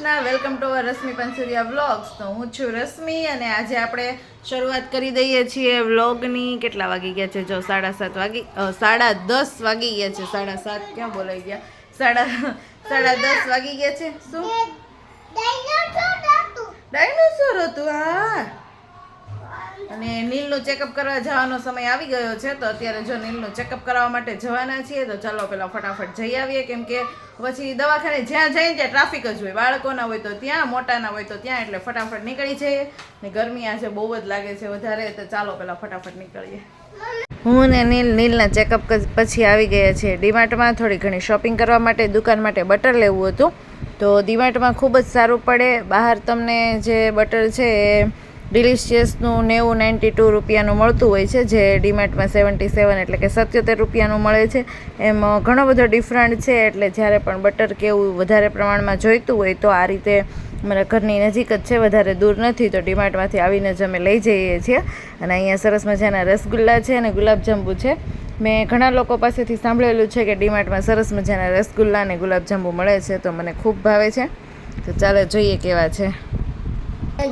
Welcome to our Rashmi Pansuriya vlogs તો હું છું રશ્મિ અને આજે આપણે શરૂઆત કરી દઈએ છીએ વ્લોગની કેટલા વાગી ગયા છે? જો સાડા સાત વાગી સાડા દસ વાગી ગયા છે. સાડા સાત ક્યાં બોલાઈ ગયા? સાડા સાડા દસ વાગી ગયા છે. શું ડાયનોસોર હતું હા અને નીલનું ચેકઅપ કરવા જવાનો સમય આવી ગયો છે, તો અત્યારે જો નીલનું ચેકઅપ કરાવવા માટે જવાના છીએ, તો ચાલો પેલા ફટાફટ જઈ આવીએ. કેમ કે પછી દવાખાને જ્યાં જઈને ત્યાં ટ્રાફિક જ હોય. બાળકોના હોય તો ત્યાં, મોટાના હોય તો ત્યાં, એટલે ફટાફટ નીકળી જઈએ. ને ગરમી આજે બહુ જ લાગે છે વધારે, તો ચાલો પેલા ફટાફટ નીકળીએ. હું ને નીલ, નીલના ચેકઅપ પછી આવી ગયા છીએ. ડીમાર્ટમાં થોડી ઘણી શોપિંગ કરવા માટે, દુકાન માટે બટર લેવું હતું. તો ડીમાર્ટમાં ખૂબ જ સારું પડે. બહાર તમને જે બટર છે એ ડિલિશિયસનું નેવું નાઇન્ટી ટુ રૂપિયાનું મળતું હોય છે, જે ડીમાર્ટમાં સેવન્ટી સેવન એટલે કે સત્યોતેર રૂપિયાનું મળે છે. એમ ઘણો બધો ડિફરન્ટ છે, એટલે જ્યારે પણ બટર કે એવું વધારે પ્રમાણમાં જોઈતું હોય, તો આ રીતે અમારા ઘરની નજીક જ છે, વધારે દૂર નથી, તો ડીમાર્ટમાંથી આવીને જ અમે લઈ જઈએ છીએ. અને અહીંયા સરસ મજાના રસગુલ્લા છે અને ગુલાબજાંબુ છે. મેં ઘણા લોકો પાસેથી સાંભળેલું છે કે ડીમાર્ટમાં સરસ મજાના રસગુલ્લા અને ગુલાબજાંબુ મળે છે, તો મને ખૂબ ભાવે છે. તો ચાલો જોઈએ કેવા છે.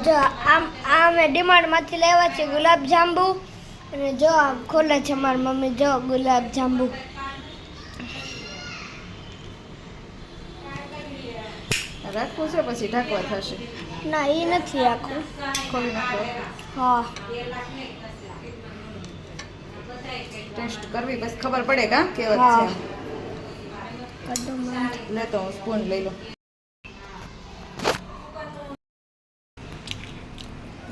જો આમ આ અમે ડીમાર્ટમાંથી લેવા છે ગુલાબ જાંબુ અને જો આમ ખોલે છે મારી મમ્મી જો ગુલાબ જાંબુ. રાખવું છે પછી ઢાંકવા થશે. ના એ નથી રાખવું. ખોલી નાખો. હા. ટેસ્ટ કરવી બસ ખબર પડે કા કેવા. છે લે તો સ્પૂન લઈ લો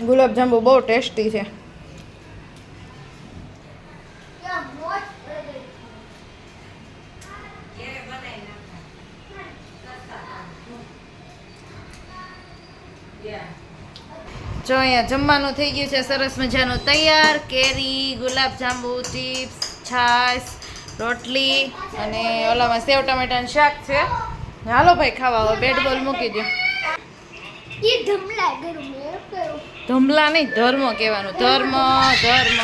ગુલાબજાંબુ બહુ ટેસ્ટી છે. જો અહીંયા જમવાનું થઈ ગયું છે, સરસ મજાનું તૈયાર, કેરી ગુલાબજાંબુ ચિપ્સ, છાશ, રોટલી અને ઓલામાં સેવ, ટમેટાનું શાક છે. હાલો ભાઈ, ખાવા હવે બેટ બોલ મૂકી દો ધમલા નહીં, ધર્મ કહેવાનું. ધર્મ ધર્મ.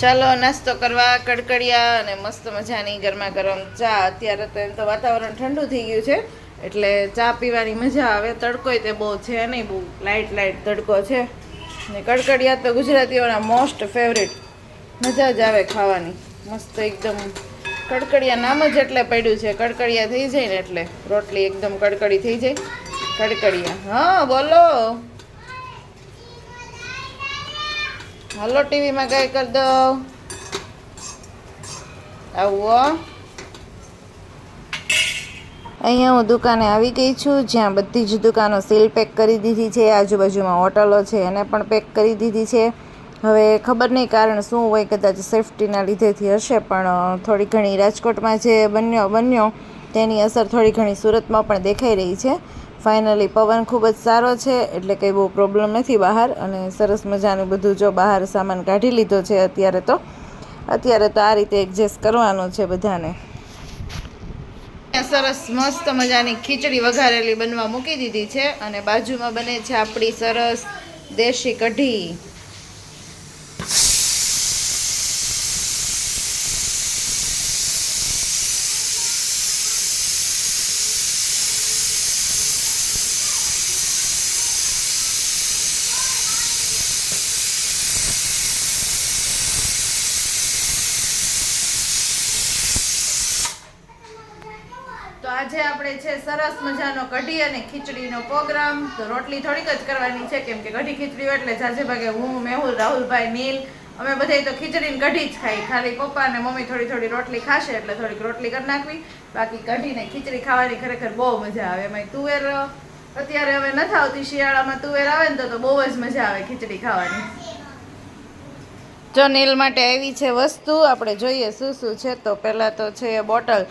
ચાલો, નાસ્તો કરવા કડકડિયા અને મસ્ત મજાની ગરમા ગરમ ચા. અત્યારે તો એમ તો વાતાવરણ ઠંડુ થઈ ગયું છે, એટલે ચા પીવાની મજા આવે. તડકોય તે બહુ છે નહીં, બહુ લાઇટ લાઇટ તડકો છે. ને કડકડિયા તો ગુજરાતીઓના મોસ્ટ ફેવરેટ. મજા જ આવે ખાવાની. મસ્ત એકદમ કડકડિયા નામ જ એટલે પડ્યું છે. કડકડિયા થઈ જાય ને એટલે રોટલી એકદમ કડકડી થઈ જાય. કડકડિયા. હા, બોલો. હાલો, ટીવીમાં કઈ કરી દો. આવો. અહીંયા હું દુકાને આવી ગઈ છું, જ્યાં બધી જ દુકાનો સીલ પેક કરી દીધી છે. આજુબાજુમાં હોટલો છે, એને પણ પેક કરી દીધી છે. હવે ખબર નહીં કારણ શું હોય, કદાચ સેફટીના લીધેથી હશે, પણ થોડી ઘણી રાજકોટમાં જે બન્યો બન્યો. તેની અસર થોડી ઘણી સુરતમાં પણ દેખાઈ રહી છે. ફાઇનલી પવન ખૂબ જ સારો છે, એટલે કંઈ બહુ પ્રોબ્લેમ નથી બહાર, અને સરસ મજાનું બધું જો બહાર સામાન કાઢી લીધો છે અત્યારે તો. અત્યારે તો આ રીતે એડજસ્ટ કરવાનું છે બધાને. સરસ મસ્ત મજાની ખીચડી વઘારેલી બનવા મૂકી દીધી છે, અને બાજુમાં બને છે આપણી સરસ દેશી કઢી. આજે આપણે છે સરસ મજાનો કઢી અને ખીચડીનો પ્રોગ્રામ. તો રોટલી થોડીક જ કરવાની છે, કેમ કે કઢી ખીચડી એટલે જાજે ભાગે હું, મેહુલ, રાહુલભાઈ, નીલ. અમે બધાય તો ખીચડી ને કઢી જ ખાઈ. ખાલી પપ્પા અને મમ્મી થોડી થોડી રોટલી ખાશે એટલે થોડીક રોટલી કરી નાખવી. બાકી કઢી ને ખીચડી ખાવાની ખરેખર બહુ મજા આવે. એમાં તુવેર, અત્યારે હવે નથી આવતી શિયાળામાં તુવેર આવે ને તો બહુ જ મજા આવે ખીચડી ખાવાની. જો નીલ માટે આવી છે વસ્તુ, આપણે જોઈએ શું શું છે. તો પહેલાં તો છે બોટલ.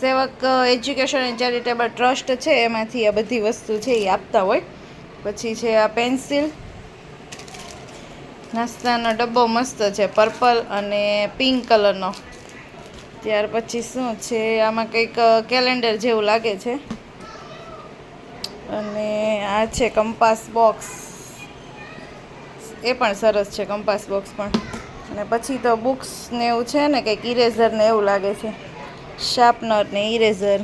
સેવક એજ્યુકેશન એન્ડ ચેરિટેબલ ટ્રસ્ટ છે, એમાંથી આ બધી વસ્તુ છે એ આપતા હોય. પછી છે આ પેન્સિલ. નાસ્તાનો ડબ્બો મસ્ત છે, પર્પલ અને પિંક કલરનો. ત્યાર પછી શું છે, આમાં કંઈક કેલેન્ડર જેવું લાગે છે. અને આ છે કંપાસ બોક્સ. એ પણ સરસ છે, કંપાસ બોક્સ પણ. અને પછી તો બુક્સ ને એવું છે ને કંઈક ઇરેઝર ને એવું લાગે છે. શાર્પનર ને ઇરેઝર